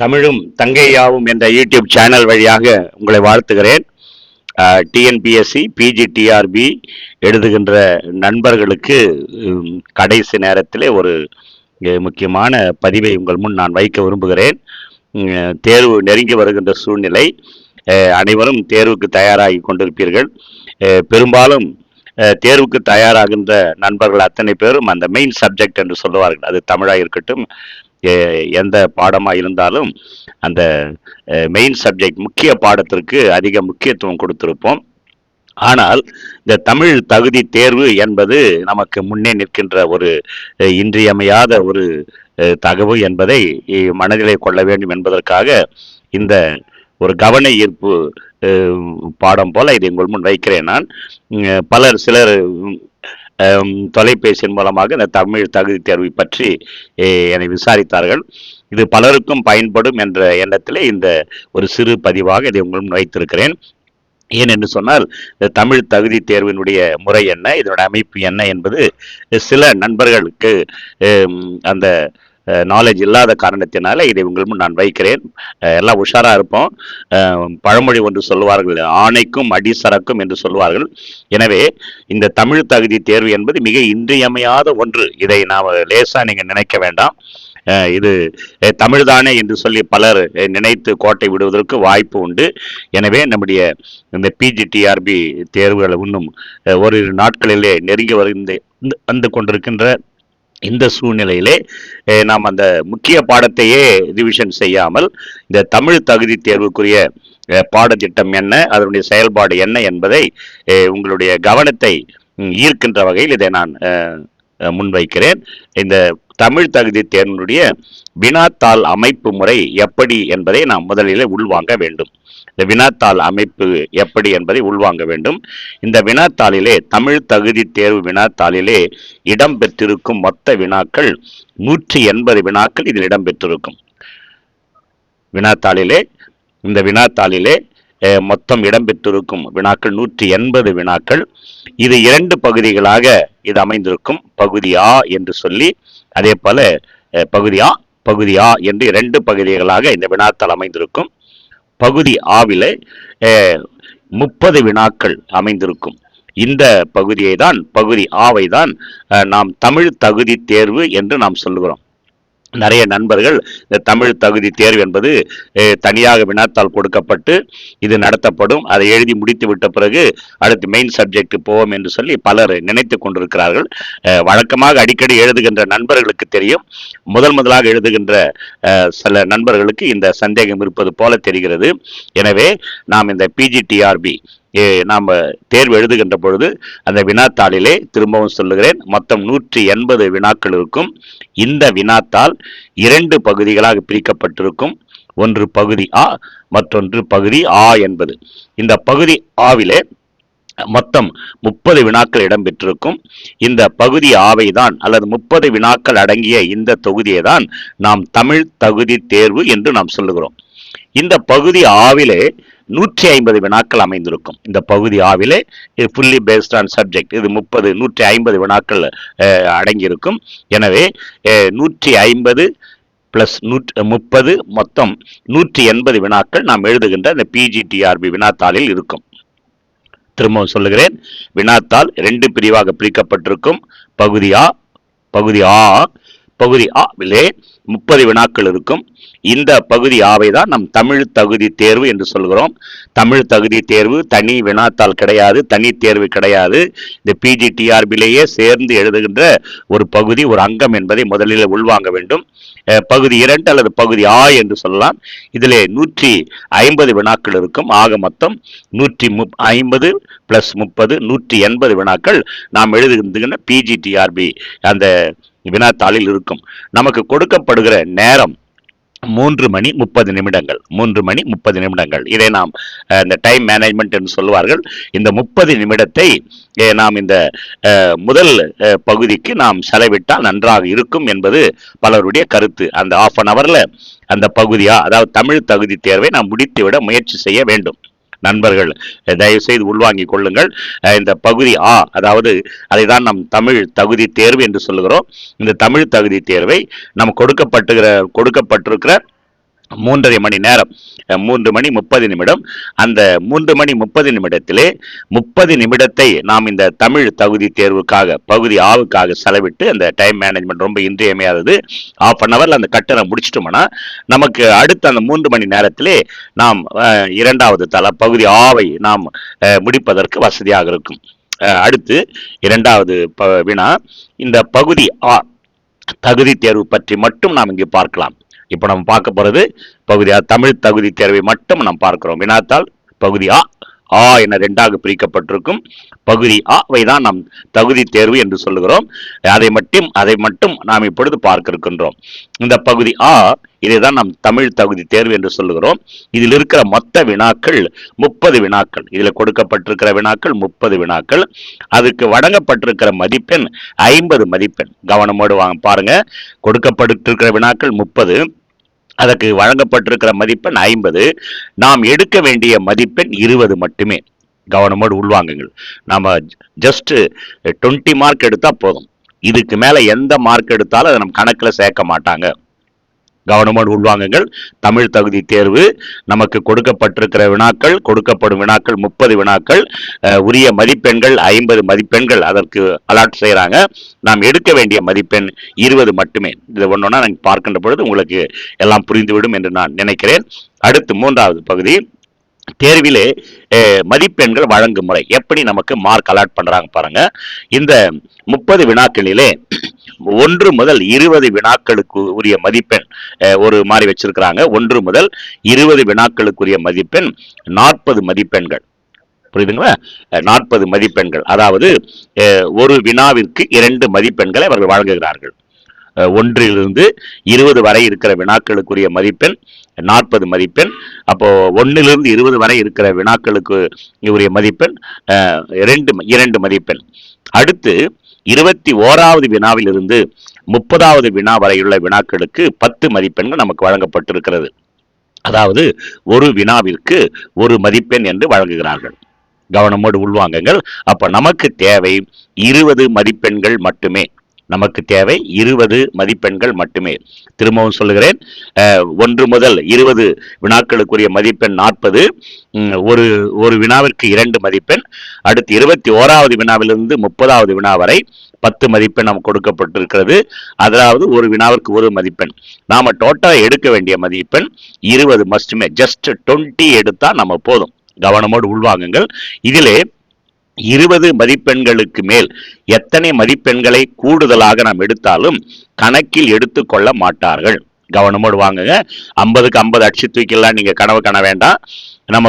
தமிழும் தங்கையாவும் என்ற YouTube channel வழியாக உங்களை வாழ்த்துகிறேன். டிஎன்பிஎஸ்சி பிஜிடிஆர்பி எழுதுகின்ற நண்பர்களுக்கு கடைசி நேரத்திலே ஒரு முக்கியமான பதிவை உங்கள் முன் நான் வைக்க விரும்புகிறேன். தேர்வு நெருங்கி வருகின்ற சூழ்நிலை அனைவரும் தேர்வுக்கு தயாராகி கொண்டிருப்பீர்கள். பெரும்பாலும் தேர்வுக்கு தயாராகின்ற நண்பர்கள் அத்தனை பேரும் அந்த மெயின் சப்ஜெக்ட் என்று சொல்லுவார்கள். அது தமிழாக இருக்கட்டும் எந்த பாடமாக இருந்தாலும் அந்த மெயின் சப்ஜெக்ட் முக்கிய பாடத்திற்கு அதிக முக்கியத்துவம் கொடுத்திருப்போம். ஆனால் இந்த தமிழ் தகுதி தேர்வு என்பது நமக்கு முன்னே நிற்கின்ற ஒரு இன்றியமையாத ஒரு தகவு என்பதை மனதிலே கொள்ள வேண்டும் என்பதற்காக இந்த ஒரு கவன ஈர்ப்பு பாடம் போல இதை உங்கள் முன் வைக்கிறேன் நான். பலர் சிலர் தொலைபேசியின் மூலமாக இந்த தமிழ் தகுதி தேர்வை பற்றி என்னை விசாரித்தார்கள். இது பலருக்கும் பயன்படும் என்ற எண்ணத்தில் இந்த ஒரு சிறு பதிவாக இதை உங்களும் வைத்திருக்கிறேன். ஏன் என்று சொன்னால் இந்த தமிழ் தகுதி தேர்வினுடைய முறை என்ன இதனுடைய அமைப்பு என்ன என்பது சில நண்பர்களுக்கு அந்த நாலேஜ் இல்லாத காரணத்தினால இதை உங்கள் முன் நான் வைக்கிறேன். எல்லாம் உஷாரா இருப்போம். பழமொழி ஒன்று சொல்லுவார்கள் ஆணைக்கும் அடி சரக்கும் என்று சொல்லுவார்கள். எனவே இந்த தமிழ் தகுதி தேர்வு என்பது மிக இன்றியமையாத ஒன்று. இதை நாம் லேசா நீங்க நினைக்க வேண்டாம். இது தமிழ்தானே என்று சொல்லி பலர் நினைத்து கோட்டை விடுவதற்கு வாய்ப்பு உண்டு. எனவே நம்முடைய இந்த பிஜிடிஆர்பி தேர்வுகள் இன்னும் ஒரு நாட்களிலே நெருங்கி வருகின்ற வந்து கொண்டிருக்கின்ற இந்த சூழ்நிலையிலே நாம் அந்த முக்கிய பாடத்தையே ரிவிஷன் செய்யாமல் இந்த தமிழ் தகுதி தேர்வுக்குரிய பாடத்திட்டம் என்ன அதனுடைய செயல்பாடு என்ன என்பதை உங்களுடைய கவனத்தை ஈர்க்கின்ற வகையில் இதை நான் முன்வைக்கிறேன். இந்த தமிழ் தகுதி தேர்வினுடைய வினாத்தாள் அமைப்பு முறை எப்படி என்பதை நாம் முதலில் உள்வாங்க வேண்டும். இந்த வினாத்தாள் அமைப்பு எப்படி என்பதை உள்வாங்க வேண்டும். இந்த வினாத்தாளிலே தமிழ் தகுதி தேர்வு வினாத்தாளிலே இடம்பெற்றிருக்கும் மொத்த வினாக்கள் நூற்றி எண்பது வினாக்கள் இதில் இடம்பெற்றிருக்கும் வினாத்தாளிலே இந்த வினாத்தாளிலே மொத்தம் இடம்பெற்றிருக்கும் வினாக்கள் நூற்றி எண்பது வினாக்கள். இது இரண்டு பகுதிகளாக இது அமைந்திருக்கும். பகுதி ஆ என்று சொல்லி அதே போல பகுதி ஆ பகுதி ஆ என்று இரண்டு பகுதிகளாக இந்த வினாத்தால் அமைந்திருக்கும். பகுதி ஆவிலே முப்பது வினாக்கள் அமைந்திருக்கும். இந்த பகுதியை தான் பகுதி ஆவை தான் நாம் தமிழ் தகுதி தேர்வு என்று நாம் சொல்கிறோம் நிறைய நண்பர்கள் இந்த தமிழ் தகுதி தேர்வு என்பது தனியாக வினாத்தால் கொடுக்கப்பட்டு இது நடத்தப்படும். அதை எழுதி முடித்து விட்ட பிறகு அடுத்து மெயின் சப்ஜெக்ட் போவோம் என்று சொல்லி பலர் நினைத்து கொண்டிருக்கிறார்கள். வழக்கமாக அடிக்கடி எழுதுகின்ற நண்பர்களுக்கு தெரியும். முதல் முதலாக எழுதுகின்ற சில நண்பர்களுக்கு இந்த சந்தேகம் இருப்பது போல தெரிகிறது. எனவே நாம் இந்த பிஜிடிஆர்பி நாம் தேர்வு எழுதுகின்ற பொழுது அந்த வினாத்தாளிலே திரும்பவும் சொல்லுகிறேன் மொத்தம் நூற்றி எண்பது வினாக்கள் இருக்கும். இந்த வினாத்தாள் இரண்டு பகுதிகளாக பிரிக்கப்பட்டிருக்கும். ஒன்று பகுதி ஆ மற்றொன்று பகுதி ஆ என்பது. இந்த பகுதி ஆவிலே மொத்தம் முப்பது வினாக்கள் இடம்பெற்றிருக்கும். இந்த பகுதி ஆவை தான் அல்லது முப்பது வினாக்கள் அடங்கிய இந்த தொகுதியை தான் நாம் தமிழ் தகுதி தேர்வு என்று நாம் சொல்லுகிறோம். இந்த பகுதி ஆவிலே நூற்றி ஐம்பது வினாக்கள் அமைந்திருக்கும். இந்த பகுதி ஆவிலே இது ஃபுல்லி பேஸ்ட் ஆன் சப்ஜெக்ட் இது முப்பது நூற்றி ஐம்பது வினாக்கள் அஹ், அடங்கியிருக்கும். எனவே நூற்றி ஐம்பது பிளஸ் நூற்று முப்பது மொத்தம் நூற்றி எண்பது வினாக்கள் நாம் எழுதுகின்ற இந்த பிஜிடிஆர்பி வினாத்தாளில் இருக்கும். திரும்பவும் சொல்லுகிறேன். வினாத்தாள் ரெண்டு பிரிவாக பிரிக்கப்பட்டிருக்கும். பகுதி ஆ பகுதி ஆ பகுதி ஆவிலே முப்பது வினாக்கள் இருக்கும். இந்த பகுதி ஆவை தான் நம் தமிழ் தகுதி தேர்வு என்று சொல்கிறோம். தமிழ் தகுதி தேர்வு தனி வினாத்தால் கிடையாது தனி தேர்வு கிடையாது. இந்த பிஜிடிஆர்பிலேயே சேர்ந்து எழுதுகின்ற ஒரு பகுதி ஒரு அங்கம் என்பதை முதலில் உள்வாங்க வேண்டும். பகுதி இரண்டு அல்லது பகுதி ஆ என்று சொல்லலாம். இதிலே நூற்றி ஐம்பது வினாக்கள் இருக்கும். ஆக மொத்தம் நூற்றி முப் ஐம்பது பிளஸ் முப்பது நூற்றி எண்பது வினாக்கள் நாம் எழுதுகின்ற பிஜிடிஆர்பி அந்த வினாத்தாளில் இருக்கும் நமக்கு கொடுக்கப்படுகிற நேரம் மூன்று மணி முப்பது நிமிடங்கள். மூன்று மணி முப்பது நிமிடங்கள். இதை நாம் இந்த டைம் மேனேஜ்மெண்ட் என்று சொல்வார்கள் இந்த முப்பது நிமிடத்தை நாம் இந்த முதல் பகுதிக்கு நாம் செலவிட்டால் நன்றாக இருக்கும் என்பது பலருடைய கருத்து. அந்த ஆஃப் அன் அவரில் அந்த பகுதியாக அதாவது தமிழ் தகுதி தேர்வை நாம் முடித்துவிட முயற்சி செய்ய வேண்டும். நண்பர்கள் தயவுசெய்து தயவு செய்து உள்வாங்கிக் கொள்ளுங்கள். இந்த பகுதி ஆ அதாவது அதை தான் நம் தமிழ் தகுதி தேர்வு என்று சொல்லுகிறோம். இந்த தமிழ் தகுதி தேர்வை நாம் கொடுக்கப்பட்டுகிற கொடுக்கப்பட்டிருக்கிற மூன்றரை மணி நேரம். மூன்று மணி முப்பது நிமிடம். அந்த மூன்று மணி முப்பது நிமிடத்திலே முப்பது நிமிடத்தை நாம் இந்த தமிழ் தகுதி தேர்வுக்காக பகுதி ஆவுக்காக செலவிட்டு அந்த டைம் மேனேஜ்மெண்ட் ரொம்ப இன்றியமையாதது ஆஃப் அன் ஹவர்ல அந்த கட்டணம் முடிச்சிட்டோம்னா நமக்கு அடுத்த அந்த மூன்று மணி நேரத்திலே நாம் இரண்டாவது தள பகுதி ஆவை நாம் முடிப்பதற்கு வசதியாக இருக்கும். அடுத்து இரண்டாவது ப- வினா இந்த பகுதி ஆ தகுதி தேர்வு பற்றி மட்டும் நாம் இங்கு பார்க்கலாம். இப்போ நம்ம பார்க்க போகிறது பகுதி ஆ தமிழ் தகுதி தேர்வை மட்டும் நாம் பார்க்கிறோம். வினாத்தால் பகுதி ஆ ஆ என ரெண்டாக பிரிக்கப்பட்டிருக்கும். பகுதி ஆவை தான் நாம் தகுதி தேர்வு என்று சொல்லுகிறோம். அதை மட்டும் அதை மட்டும் நாம் இப்பொழுது பார்க்க இருக்கின்றோம் இந்த பகுதி ஆ இதை தான் நாம் தமிழ் தகுதி தேர்வு என்று சொல்லுகிறோம். இதில் இருக்கிற மொத்த வினாக்கள் முப்பது வினாக்கள். இதில் கொடுக்கப்பட்டிருக்கிற வினாக்கள் முப்பது வினாக்கள். அதுக்கு வழங்கப்பட்டிருக்கிற மதிப்பெண் ஐம்பது மதிப்பெண். கவனமோடு வாங்க பாருங்க. கொடுக்கப்பட்டிருக்கிற வினாக்கள் முப்பது. அதற்கு வழங்கப்பட்டிருக்கிற மதிப்பெண் ஐம்பது. நாம் எடுக்க வேண்டிய மதிப்பெண் இருபது மட்டுமே. கவனமோடு உள்வாங்குங்கள். நாம் ஜஸ்ட்டு டுவெண்ட்டி மார்க் எடுத்தால் போதும். இதுக்கு மேலே எந்த மார்க் எடுத்தாலும் அதை நம்ம கணக்கில் சேர்க்க மாட்டாங்க. கவனமோடு உள்வாங்குங்கள் தமிழ் தகுதி தேர்வு நமக்கு கொடுக்கப்பட்டிருக்கிற வினாக்கள் கொடுக்கப்படும் வினாக்கள் முப்பது வினாக்கள் உரிய மதிப்பெண்கள் ஐம்பது மதிப்பெண்கள் அதற்கு அலாட் செய்கிறாங்க நாம் எடுக்க வேண்டிய மதிப்பெண் இருபது மட்டுமே. இது ஒன்றொன்னா நாங்கள் பார்க்கின்ற பொழுது உங்களுக்கு எல்லாம் புரிந்துவிடும் என்று நான் நினைக்கிறேன். அடுத்து மூன்றாவது பகுதி. தேர்விலே மதிப்பெண்கள் வழங்கும் முறை எப்படி நமக்கு மார்க் அலாட் பண்றாங்க பாருங்க. இந்த முப்பது வினாக்களிலே ஒன்று முதல் இருபது வினாக்களுக்கு உரிய மதிப்பெண் ஒரு மாதிரி வச்சிருக்கிறாங்க. ஒன்று முதல் இருபது வினாக்களுக்குரிய மதிப்பெண் நாற்பது மதிப்பெண்கள். புரியுதுங்களா? நாற்பது மதிப்பெண்கள். அதாவது ஒரு வினாவிற்கு இரண்டு மதிப்பெண்களை அவர்கள் வழங்குகிறார்கள். ஒன்றிலிருந்து இருபது வரை இருக்கிற வினாக்களுக்குரிய மதிப்பெண் நாற்பது மதிப்பெண். அப்போது ஒன்றிலிருந்து இருபது வரை இருக்கிற வினாக்களுக்கு உரிய மதிப்பெண் ரெண்டு இரண்டு இரண்டு மதிப்பெண். அடுத்து இருபத்தி ஓராவது வினாவிலிருந்து முப்பதாவது வினா வரையுள்ள வினாக்களுக்கு பத்து மதிப்பெண்கள் நமக்கு வழங்கப்பட்டிருக்கிறது. அதாவது ஒரு வினாவிற்கு ஒரு மதிப்பெண் என்று வழங்குகிறார்கள். கவனமோடு உள்வாங்குங்கள். அப்போ நமக்கு தேவை இருபது மதிப்பெண்கள் மட்டுமே. நமக்கு தேவை இருபது மதிப்பெண்கள் மட்டுமே. திரும்பவும் சொல்லுகிறேன் ஒன்று முதல் இருபது வினாக்களுக்குரிய மதிப்பெண் நாற்பது ஒரு ஒரு வினாவிற்கு இரண்டு மதிப்பெண் அடுத்து இருபத்தி ஓராவது வினாவிலிருந்து முப்பதாவது வினா வரை பத்து மதிப்பெண் நமக்கு கொடுக்கப்பட்டிருக்கிறது. அதாவது ஒரு வினாவிற்கு ஒரு மதிப்பெண். நாம டோட்டலாக எடுக்க வேண்டிய மதிப்பெண் இருபது மஸ்டுமே ஜஸ்ட் டுவெண்ட்டி எடுத்தால் நம்ம போதும். கவனமோடு உள்வாங்குங்கள். இதிலே இருபது மதிப்பெண்களுக்கு மேல் எத்தனை மதிப்பெண்களை கூடுதலாக நாம் எடுத்தாலும் கணக்கில் எடுத்துக்கொள்ள மாட்டார்கள். கவனமோடு வாங்குங்க. ஐம்பதுக்கு ஐம்பது அடிச்சு தூக்கிடலாம். நீங்கள் கனவு காண வேண்டாம். நம்ம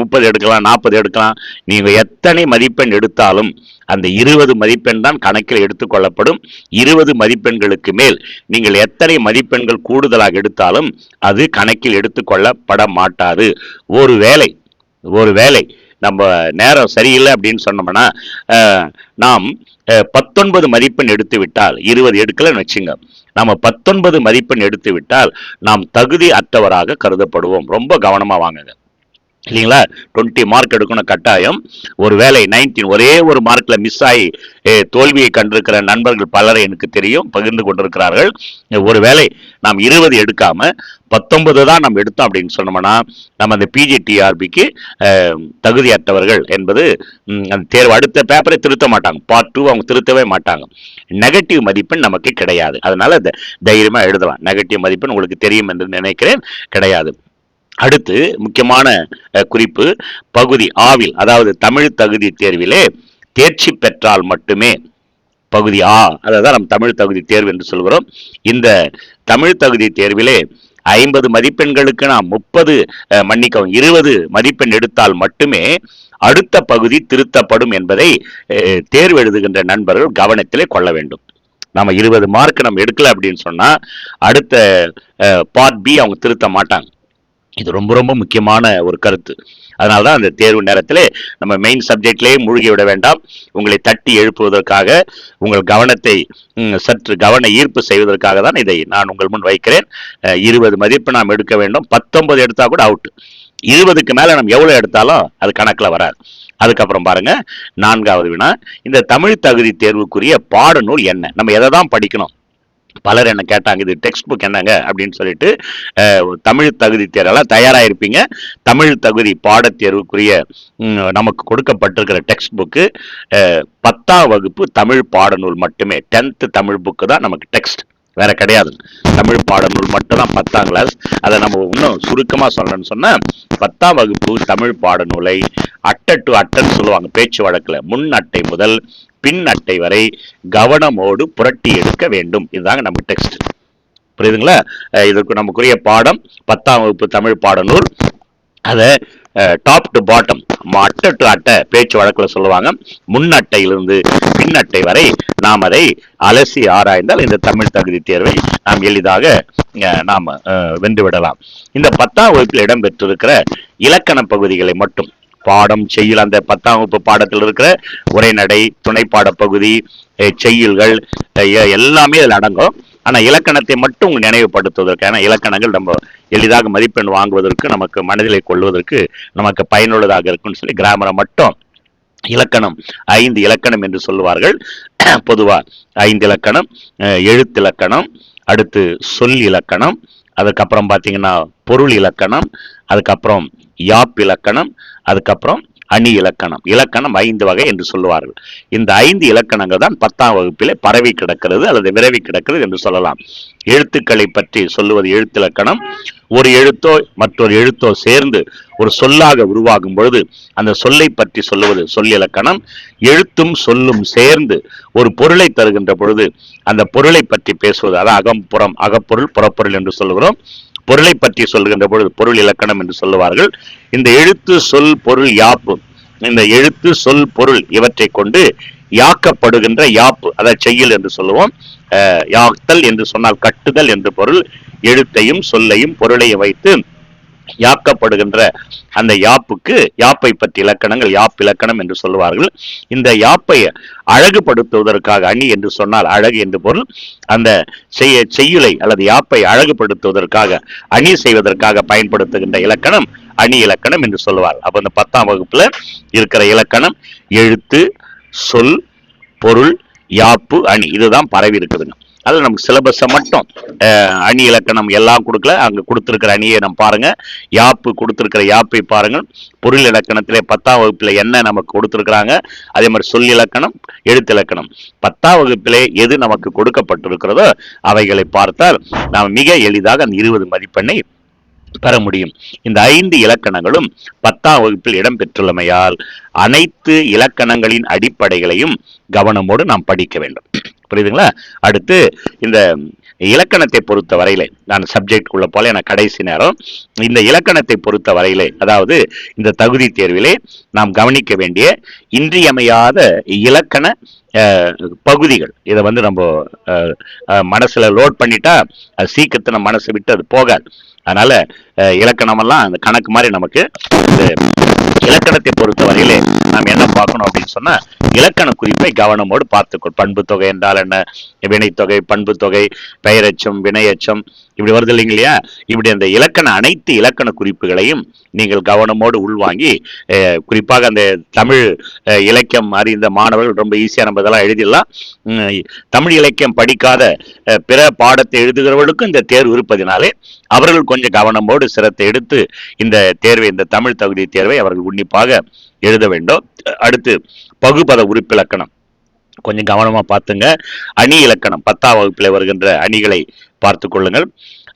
முப்பது எடுக்கலாம் நாற்பது எடுக்கலாம். நீங்கள் எத்தனை மதிப்பெண் எடுத்தாலும் அந்த இருபது மதிப்பெண் தான் கணக்கில் எடுத்துக்கொள்ளப்படும் இருபது மதிப்பெண்களுக்கு மேல் நீங்கள் எத்தனை மதிப்பெண்கள் கூடுதலாக எடுத்தாலும் அது கணக்கில் எடுத்துக்கொள்ளப்பட மாட்டாது. ஒரு வேளை ஒரு வேலை நம்ம நேரம் சரியில்லை அப்படின்னு சொன்னோம்னா நாம் பத்தொன்பது மதிப்பெண் எடுத்து விட்டால் இருபது எடுக்கலன்னு வச்சுங்க. நம்ம பத்தொன்பது மதிப்பெண் எடுத்து விட்டால் நாம் தகுதி அற்றவராக கருதப்படுவோம். ரொம்ப கவனமாக வாங்குங்க. இல்லைங்களா? டுவெண்ட்டி மார்க் எடுக்கணும் கட்டாயம். ஒரு வேலை நைன்டீன் ஒரே ஒரு மார்க்கில் மிஸ் ஆகி தோல்வியை கண்டிருக்கிற நண்பர்கள் பலரை எனக்கு தெரியும் பகிர்ந்து கொண்டிருக்கிறார்கள். ஒருவேளை நாம் இருபது எடுக்காமல் பத்தொன்பது தான் நம்ம எடுத்தோம் அப்படின்னு சொன்னோம்னா நம்ம அந்த பிஜிடிஆர்பிக்கு தகுதியற்றவர்கள் என்பது அந்த தேர்வு அடுத்த பேப்பரை திருத்த மாட்டாங்க. பார்ட் டூ அவங்க திருத்தவே மாட்டாங்க. நெகட்டிவ் மதிப்பெண் நமக்கு கிடையாது. அதனால த- எழுதலாம். நெகட்டிவ் மதிப்பெண் உங்களுக்கு தெரியும் என்று நினைக்கிறேன். கிடையாது. அடுத்து முக்கியமான குறிப்பு பகுதி ஆவில் அதாவது தமிழ் தகுதி தேர்விலே தேர்ச்சி பெற்றால் மட்டுமே பகுதி ஆ அதான் நம் தமிழ் தகுதி தேர்வு என்று சொல்கிறோம். இந்த தமிழ் தகுதி தேர்விலே ஐம்பது மதிப்பெண்களுக்கு நாம் முப்பது மன்னிக்கவும் இருபது மதிப்பெண் எடுத்தால் மட்டுமே அடுத்த பகுதி திருத்தப்படும் என்பதை தேர்வு எழுதுகின்ற நண்பர்கள் கவனத்திலே கொள்ள வேண்டும். நம்ம இருபது மார்க் நம்ம எடுக்கல அப்படின்னு சொன்னால் அடுத்த பார்ட் பி அவங்க திருத்த மாட்டாங்க. இது ரொம்ப ரொம்ப முக்கியமான ஒரு கருத்து. அதனால தான் அந்த தேர்வு நேரத்தில் நம்ம மெயின் சப்ஜெக்ட்லேயே மூழ்கி விட வேண்டாம். உங்களை தட்டி எழுப்புவதற்காக உங்கள் கவனத்தை சற்று கவன ஈர்ப்பு செய்வதற்காக தான் இதை நான் உங்கள் முன் வைக்கிறேன். இருபது மதிப்பு நாம் எடுக்க வேண்டும். பத்தொன்பது எடுத்தால் கூட அவுட் இருபதுக்கு மேலே நம்ம எவ்வளோ எடுத்தாலும் அது கணக்கில் வராது. அதுக்கப்புறம் பாருங்க நான்காவது வினா. இந்த தமிழ் தகுதி தேர்வுக்குரிய பாடநூல் என்ன? நம்ம எதை தான் படிக்கணும்? பலர் என்ன கேட்டாங்க இது டெக்ஸ்ட் புக் என்னங்க? அப்படின்னு சொல்லிட்டு தமிழ் தகுதி தேர்வெல்லாம் தயாராக இருப்பீங்க தமிழ் தகுதி பாடத்தேர்வுக்குரிய நமக்கு கொடுக்கப்பட்டிருக்கிற டெக்ஸ்ட் புக்கு பத்தாம் வகுப்பு தமிழ் பாடநூல் மட்டுமே. டென்த்து தமிழ் புக்கு தான் நமக்கு டெக்ஸ்ட் வேற கிடையாது. தமிழ் பாடநூல் மட்டும்தான் பத்தாம் கிளாஸ் அதை நம்ம இன்னும் சுருக்கமாக சொல்லணும்னு சொன்னால் பத்தாம் வகுப்பு தமிழ் பாடநூலை அட்டை டு அட்டன்னு சொல்லுவாங்க பேச்சு வழக்கில். முன் அட்டை முதல் பின் அட்டை வரை கவனமோடு புரட்டி எடுக்க வேண்டும். இதுதாங்க நம்ம டெக்ஸ்ட். புரியுதுங்களா? இதற்கு நமக்குரிய பாடம் பத்தாம் வகுப்பு தமிழ் பாடநூல். அதை டாப் டு பாட்டம் அட்டை டு அட்டை பேச்சு வழக்கில் சொல்லுவாங்க. முன் அட்டையிலிருந்து பின் அட்டை வரை நாம் அதை அலசி ஆராய்ந்தால் இந்த தமிழ் தகுதி தேர்வை நாம் எளிதாக நாம் வென்றுவிடலாம் இந்த பத்தாம் வகுப்பில் இடம்பெற்றிருக்கிற இலக்கண பகுதிகளை மட்டும் பாடம் செய்யுள் அந்த பத்தாம் வகுப்பு பாடத்தில் இருக்கிற உரைநடை துணைப்பாட பகுதி செய்யுள்கள் எல்லாமே அதில் அடங்கும். ஆனால் இலக்கணத்தை மட்டும் நினைவுபடுத்துவதற்கு ஏன்னா இலக்கணங்கள் நம்ம எளிதாக மதிப்பெண் வாங்குவதற்கு நமக்கு மனதிலே கொள்வதற்கு நமக்கு பயனுள்ளதாக இருக்கும்னு சொல்லி கிராமரை மட்டும் இலக்கணம் ஐந்து இலக்கணம் என்று சொல்லுவார்கள். பொதுவாக ஐந்து இலக்கணம் எழுத்திலக்கணம் அடுத்து சொல் இலக்கணம் அதுக்கப்புறம் பார்த்தீங்கன்னா பொருள் இலக்கணம் அதுக்கப்புறம் யாப் இலக்கணம் அதுக்கப்புறம் அணி இலக்கணம். இலக்கணம் ஐந்து வகை என்று சொல்லுவார்கள். இந்த ஐந்து இலக்கணங்கள் தான் பத்தாம் வகுப்பிலே பரவி கிடக்கிறது அல்லது விரவி கிடக்கிறது என்று சொல்லலாம். எழுத்துக்களை பற்றி சொல்லுவது எழுத்திலக்கணம் ஒரு எழுத்தோ மற்றொரு எழுத்தோ சேர்ந்து ஒரு சொல்லாக உருவாகும் பொழுது அந்த சொல்லை பற்றி சொல்லுவது சொல்லிலக்கணம் எழுத்தும் சொல்லும் சேர்ந்து ஒரு பொருளை தருகின்ற பொழுது அந்த பொருளை பற்றி பேசுவது அதான் அகம் புறம் அகப்பொருள் புறப்பொருள் என்று சொல்லுகிறோம். பொருளை பற்றி சொல்கின்ற பொழுது பொருள் இலக்கணம் என்று சொல்லுவார்கள். இந்த எழுத்து சொல் பொருள் யாப்பு. இந்த எழுத்து சொல் பொருள் இவற்றை கொண்டு யாக்கப்படுகின்ற யாப்பு அதை செய்யல் என்று சொல்லுவோம். அஹ், யாத்தல் என்று சொன்னால் கட்டுதல் என்று பொருள். எழுத்தையும் சொல்லையும் பொருளையும் வைத்து யாக்கப்படுகின்ற அந்த யாப்புக்கு யாப்பை பற்றி இலக்கணங்கள் யாப் இலக்கணம் என்று சொல்வார்கள் இந்த யாப்பை அழகுபடுத்துவதற்காக அணி என்று சொன்னால் அழகு என்று பொருள். அந்த செய்ய செய்யுளை அல்லது யாப்பை அழகுபடுத்துவதற்காக அணி செய்வதற்காக பயன்படுத்துகின்ற இலக்கணம் அணி இலக்கணம் என்று சொல்லுவார். அப்ப இந்த பத்தாம் வகுப்புல இருக்கிற இலக்கணம் எழுத்து சொல் பொருள் யாப்பு அணி. இதுதான் பரவி இருக்குதுங்க அதில் நமக்கு சிலபஸை மட்டும். அணி இலக்கணம் எல்லாம் கொடுக்கல. அங்கே கொடுத்துருக்கிற அணியை நம்ம பாருங்கள் யாப்பு கொடுத்துருக்கிற யாப்பை பாருங்கள். பொருள் இலக்கணத்திலே பத்தாம் வகுப்பில் என்ன நமக்கு கொடுத்துருக்குறாங்க? அதே மாதிரி சொல் இலக்கணம் எழுத்து இலக்கணம். பத்தாம் வகுப்பிலே எது நமக்கு கொடுக்கப்பட்டிருக்கிறதோ அவைகளை பார்த்தால் நாம் மிக எளிதாக அந்த இருபது மதிப்பெண்ணை பெற முடியும். இந்த ஐந்து இலக்கணங்களும் பத்தாம் வகுப்பில் இடம்பெற்றுள்ளமையால் அனைத்து இலக்கணங்களின் அடிப்படைகளையும் கவனமோடு நாம் படிக்க வேண்டும். புரியுதுங்களா? அடுத்து இந்த இலக்கணத்தை பொறுத்த வரையிலே நான் சப்ஜெக்ட் உள்ள போல எனக்கு கடைசி நேரம். இந்த இலக்கணத்தை பொறுத்த வரையிலே அதாவது இந்த தகுதி தேர்விலே நாம் கவனிக்க வேண்டிய இன்றியமையாத இலக்கண பகுதிகள். இதை வந்து நம்ம மனசில் லோட் பண்ணிட்டா அது சீக்கிரத்தை நம்ம மனசை விட்டு அது போகாது. அதனால இலக்கணமெல்லாம் அந்த கணக்கு மாதிரி நமக்கு இலக்கணத்தை பொறுத்த வரையிலே நாம் என்ன பார்க்கணும் அப்படின்னு சொன்னா இலக்கண குறிப்பை கவனமோடு பார்த்துக்கொள். பண்பு தொகை என்றால் என்ன? வினைத்தொகை பண்பு தொகை பெயரச்சம் வினையச்சம் இப்படி வருது இல்லைங்க இல்லையா இப்படி அந்த இலக்கண அனைத்து இலக்கண குறிப்புகளையும் நீங்கள் கவனமோடு உள்வாங்கி குறிப்பாக அந்த தமிழ் இலக்கியம் அறிந்த மாணவர்கள் ரொம்ப ஈஸியாக நம்ம இதெல்லாம் எழுதிடலாம். தமிழ் இலக்கியம் படிக்காத பிற பாடத்தை எழுதுகிறவர்களுக்கும் இந்த தேர்வு இருப்பதினாலே அவர்கள் கொஞ்சம் கவனமோடு சிரத்தை எடுத்து இந்த தேர்வை இந்த தமிழ் தகுதி தேர்வை அவர்கள் உன்னிப்பாக எழுத வேண்டும். அடுத்து பகுபத உறுப்பிலக்கணம். கொஞ்சம் கவனமாக பார்த்துங்க. அணி இலக்கணம். பத்தாம் வகுப்பில் வருகின்ற அணிகளை பார்த்து கொள்ளுங்கள்.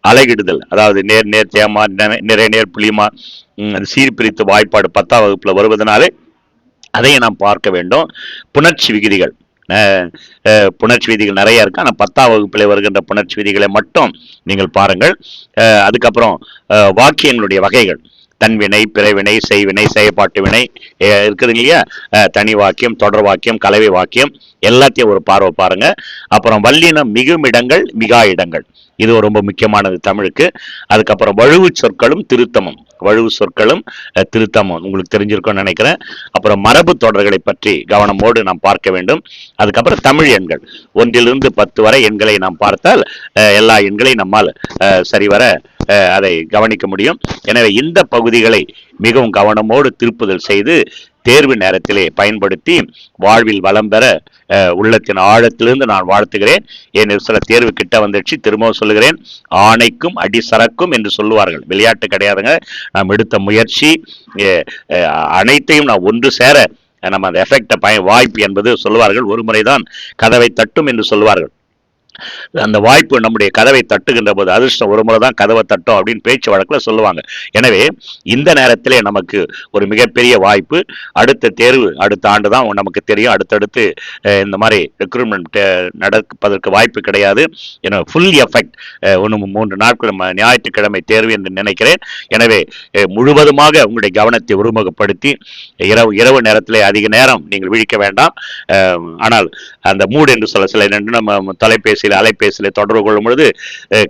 அலகிடுதல் அதாவது நேர் நேர் தேமா நெ- நிறை நேர் புளியமா சீர்பிரித்து வாய்ப்பாடு பத்தாம் வகுப்பில் வருவதனாலே அதையும் நாம் பார்க்க வேண்டும். புணர்ச்சி விகுதிகள். அஹ், அஹ், புணர்ச்சி விதிகள் நிறைய இருக்கு. ஆனால் பத்தாம் வகுப்பில் வருகின்ற புணர்ச்சி விதிகளை மட்டும் நீங்கள் பாருங்கள். அஹ், அதுக்கப்புறம் அஹ், வாக்கியங்களுடைய வகைகள். தன்வினை பிறவினை செய்வினை செயற்பாட்டு வினை அஹ், இருக்குது இல்லையா? தனி வாக்கியம் தொடர் வாக்கியம் கலவை வாக்கியம் எல்லாத்தையும் ஒரு பார்வை பாருங்க. அப்புறம் வல்லினம் மிகுமிடங்கள் மிகா இடங்கள். இது ரொம்ப முக்கியமானது தமிழுக்கு. அதுக்கப்புறம் வழுவு சொற்களும் திருத்தமும். வழுவு சொற்களும் திருத்தமும். உங்களுக்கு தெரிஞ்சிருக்கும்னு நினைக்கிறேன். அப்புறம் மரபு தொடர்களை பற்றி கவனமோடு நாம் பார்க்க வேண்டும். அதுக்கப்புறம் தமிழ் எண்கள். ஒன்றிலிருந்து பத்து வரை எண்களை நாம் பார்த்தால் எல்லா எண்களையும் நம்மால் சரிவர அதை கவனிக்க முடியும். எனவே இந்த பகுதிகளை மிகவும் கவனமோடு திருப்புதல் செய்து தேர்வு நேரத்திலே பயன்படுத்தி வாழ்வில் வளம் பெற உள்ளத்தின் ஆழத்திலிருந்து நான் வாழ்த்துகிறேன். என் சில தேர்வு கிட்ட வந்துடுச்சு. திரும்பவும் சொல்லுகிறேன். ஆணைக்கும் அடி சரக்கும் என்று சொல்லுவார்கள். விளையாட்டு கிடையாதுங்க. நாம் எடுத்த முயற்சி அனைத்தையும் நான் ஒன்று சேர நம்ம அந்த எஃபெக்டை பய வாய்ப்பு என்பது சொல்லுவார்கள். ஒரு முறைதான் கதவை தட்டும் என்று சொல்லுவார்கள். அந்த வாய்ப்பு நம்முடைய கதவை தட்டுகின்ற போது அதிர்ஷ்டம் ஒரு முறை தான் கதவை தட்டும் அப்படின்னு பேச்சு வழக்கில் சொல்லுவாங்க. எனவே இந்த நேரத்திலே நமக்கு ஒரு மிகப்பெரிய வாய்ப்பு. அடுத்த தேர்வு அடுத்த ஆண்டு தான் நமக்கு தெரியும். அடுத்தடுத்து இந்த மாதிரி ரெக்ரூட்மெண்ட் நடப்பதற்கு வாய்ப்பு கிடையாது. என ஃபுல் எஃபெக்ட் ஒன்று மூன்று நாட்கள் நம்ம ஞாயிற்றுக்கிழமை தேர்வு என்று நினைக்கிறேன். எனவே முழுவதுமாக உங்களுடைய கவனத்தை ஒருமுகப்படுத்தி இரவு இரவு நேரத்திலே அதிக நேரம் நீங்கள் விழிக்க வேண்டாம். ஆனால் அந்த மூடு என்று சொல்ல சில நின்று நம்ம தொலைபேசியில் அலைபேசியில் தொடர்பு கொள்ளும் பொழுது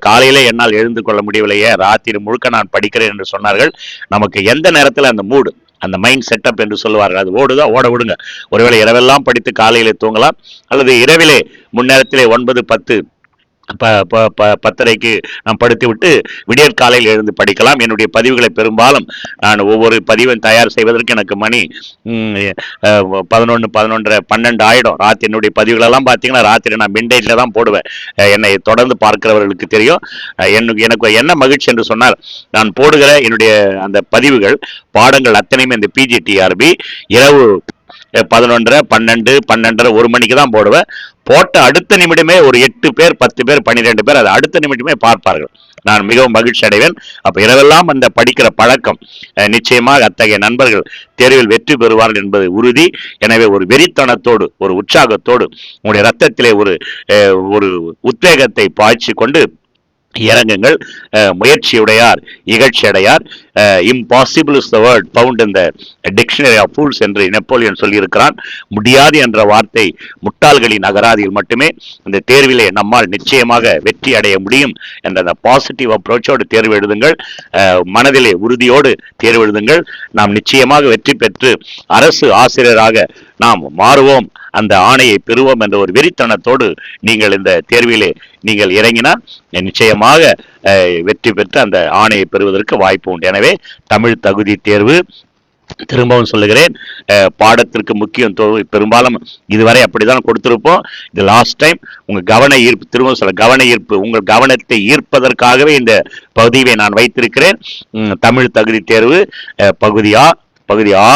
காலையிலே என்னால் எழுந்து கொள்ள முடியவில்லையே ராத்திரி முழுக்க நான் படிக்கிறேன் என்று சொன்னார்கள். நமக்கு எந்த நேரத்தில் அந்த மூடு அந்த மைண்ட் செட்டப் என்று சொல்லுவார்கள் அது ஓடுதா? ஓட விடுங்க. ஒருவேளை இரவெல்லாம் படித்து காலையிலே தூங்கலாம் அல்லது இரவிலே முன்னேரத்திலே ஒன்பது பத்து ப ப ப பத்தரைக்கு நான் படுத்துவிட்டு விடியற்காலையில் விடியற் காலையில் எழுந்து படிக்கலாம். என்னுடைய பதிவுகளை பெரும்பாலும் நான் ஒவ்வொரு பதிவும் தயார் செய்வதற்கு எனக்கு மணி பதினொன்று பதினொன்றரை பன்னெண்டு ஆயிடும். ராத்திரி என்னுடைய பதிவுகளெல்லாம் பார்த்தீங்கன்னா ராத்திரி நான் மின்டேஜில் தான் போடுவேன். என்னை தொடர்ந்து பார்க்கிறவர்களுக்கு தெரியும். எனக்கு எனக்கு என்ன மகிழ்ச்சி என்று சொன்னால் நான் போடுகிற என்னுடைய அந்த பதிவுகள் பாடங்கள் அத்தனையுமே இந்த பிஜிடிஆர்பி இரவு பதினொன்றரை பன்னெண்டு பன்னெண்டரை ஒரு மணிக்கு தான் போடுவேன். போட்ட அடுத்த நிமிடமே ஒரு எட்டு பேர் பத்து பேர் பன்னிரெண்டு பேர் அதை அடுத்த நிமிடமே பார்ப்பார்கள். நான் மிகவும் மகிழ்ச்சி அடைவேன். அப்போ இரவெல்லாம் அந்த படிக்கிற பழக்கம் நிச்சயமாக அத்தகைய நண்பர்கள் தேர்வில் வெற்றி பெறுவார்கள் என்பது உறுதி. எனவே ஒரு வெறித்தனத்தோடு ஒரு உற்சாகத்தோடு உங்களுடைய ரத்தத்திலே ஒரு ஒரு உத்வேகத்தை பாய்ச்சி கொண்டு இறங்குங்கள். முயற்சியுடையார் இகழ்ச்சியடையார். Impossible is the word found இந்த டிக்ஷனரி ஆஃப் ஃபூல்ஸ் என்று நெப்போலியன் சொல்லியிருக்கிறான். முடியாது என்ற வார்த்தை முட்டாள்களின் அகராதியில் மட்டுமே இந்த தேர்விலே நம்மால் நிச்சயமாக வெற்றி அடைய முடியும் என்ற அந்த பாசிட்டிவ் அப்ரோச்சோடு தேர்வு எழுதுங்கள். மனதிலே உறுதியோடு தேர்வு எழுதுங்கள். நாம் நிச்சயமாக வெற்றி பெற்று அரசு ஆசிரியராக நாம் மாறுவோம். அந்த ஆணையை பெறுவோம் என்ற ஒரு வெறித்தனத்தோடு நீங்கள் இந்த தேர்விலே நீங்கள் இறங்கினால் நிச்சயமாக வெற்றி பெற்று அந்த ஆணையை பெறுவதற்கு வாய்ப்பு உண்டு. எனவே தமிழ் தகுதி தேர்வு திரும்பவும் சொல்லுகிறேன் பாடத்திற்கு முக்கியம் பெரும்பாலும் இதுவரை அப்படிதான் கொடுத்திருப்போம். இது லாஸ்ட் டைம் உங்க கவன ஈர்ப்பு திரும்பவும் சொல்ல கவன ஈர்ப்பு உங்கள் கவனத்தை ஈர்ப்பதற்காகவே இந்த பகுதியை நான் வைத்திருக்கிறேன். தமிழ் தகுதி தேர்வு பகுதியா பகுதி ஆ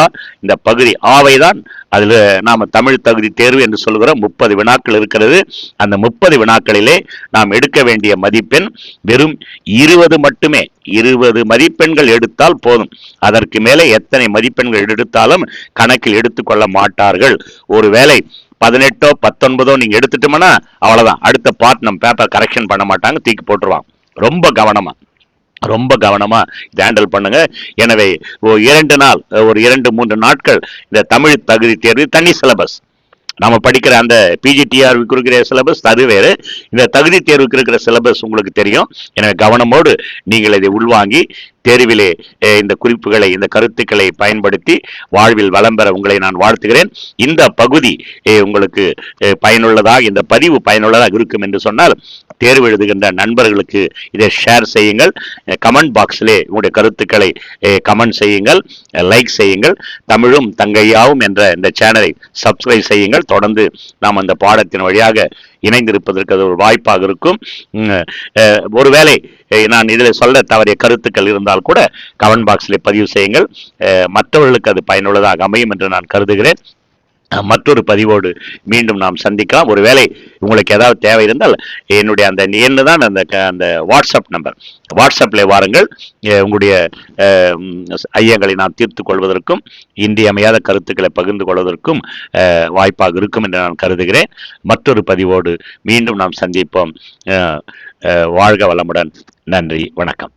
இந்த பகுதி ஆவை தான் அதில் நாம் தமிழ் தகுதி தேர்வு என்று சொல்கிற முப்பது வினாக்கள் இருக்கிறது. அந்த முப்பது வினாக்களிலே நாம் எடுக்க வேண்டிய மதிப்பெண் வெறும் இருபது மட்டுமே. இருபது மதிப்பெண்கள் எடுத்தால் போதும். அதற்கு மேலே எத்தனை மதிப்பெண்கள் எடுத்தாலும் கணக்கில் எடுத்துக்கொள்ள மாட்டார்கள். ஒருவேளை பதினெட்டோ பத்தொன்பதோ நீங்கள் எடுத்துட்டோம்னா அவ்வளோதான் அடுத்த பார்ட் நம்ம பேப்பர் கரெக்ஷன் பண்ண மாட்டாங்க தூக்கி போட்டுருவாங்க. ரொம்ப கவனமாக ரொம்ப கவனமாக இதை ஹேண்டில் பண்ணுங்கள் எனவே ஒரு இரண்டு நாள் ஒரு இரண்டு மூன்று நாட்கள் இந்த தமிழ் தகுதி தேர்வு தனி சிலபஸ் நம்ம படிக்கிற அந்த பிஜிடிஆர்வுக்கு இருக்கிற சிலபஸ் அது வேறு. இந்த தகுதி தேர்வுக்கு இருக்கிற சிலபஸ் உங்களுக்கு தெரியும். எனவே கவனமோடு நீங்கள் இதை உள்வாங்கி தேர்விலே இந்த குறிப்புகளை இந்த கருத்துக்களை பயன்படுத்தி வாழ்வில் வளம் பெற உங்களை நான் வாழ்த்துகிறேன். இந்த பகுதி உங்களுக்கு பயனுள்ளதாக இந்த பதிவு பயனுள்ளதாக இருக்கும் என்று சொன்னால் தேர்வு எழுதுகின்ற நண்பர்களுக்கு இதை ஷேர் செய்யுங்கள். கமெண்ட் பாக்ஸிலே உங்களுடைய கருத்துக்களை கமெண்ட் செய்யுங்கள் லைக் செய்யுங்கள். தமிழும் தங்கையாவும் என்ற இந்த சேனலை சப்ஸ்கிரைப் செய்யுங்கள். தொடர்ந்து நாம் அந்த பாடத்தின் வழியாக இணைந்திருப்பதற்கு அது ஒரு வாய்ப்பாக இருக்கும். உம், அஹ், ஒருவேளை நான் இதில் சொல்ல தவறிய கருத்துக்கள் இருந்தால் கூட கமெண்ட் பாக்ஸில் பதிவு செய்யுங்கள். அஹ், மற்றவர்களுக்கு அது பயனுள்ளதாக அமையும் என்று நான் கருதுகிறேன். மற்றொரு பதிவோடு மீண்டும் நாம் சந்திக்கலாம். ஒருவேளை உங்களுக்கு ஏதாவது தேவை இருந்தால் என்னுடைய அந்த என்ன தான் அந்த க- அந்த வாட்ஸ்அப் நம்பர் வாட்ஸ்அப்பில் வாருங்கள். உங்களுடைய ஐயங்களை நான் தீர்த்து கொள்வதற்கும் இன்றியமையாத கருத்துக்களை பகிர்ந்து கொள்வதற்கும் வாய்ப்பாக இருக்கும் என்று நான் கருதுகிறேன். மற்றொரு பதிவோடு மீண்டும் நாம் சந்திப்போம். வாழ்க வளமுடன். நன்றி. வணக்கம்.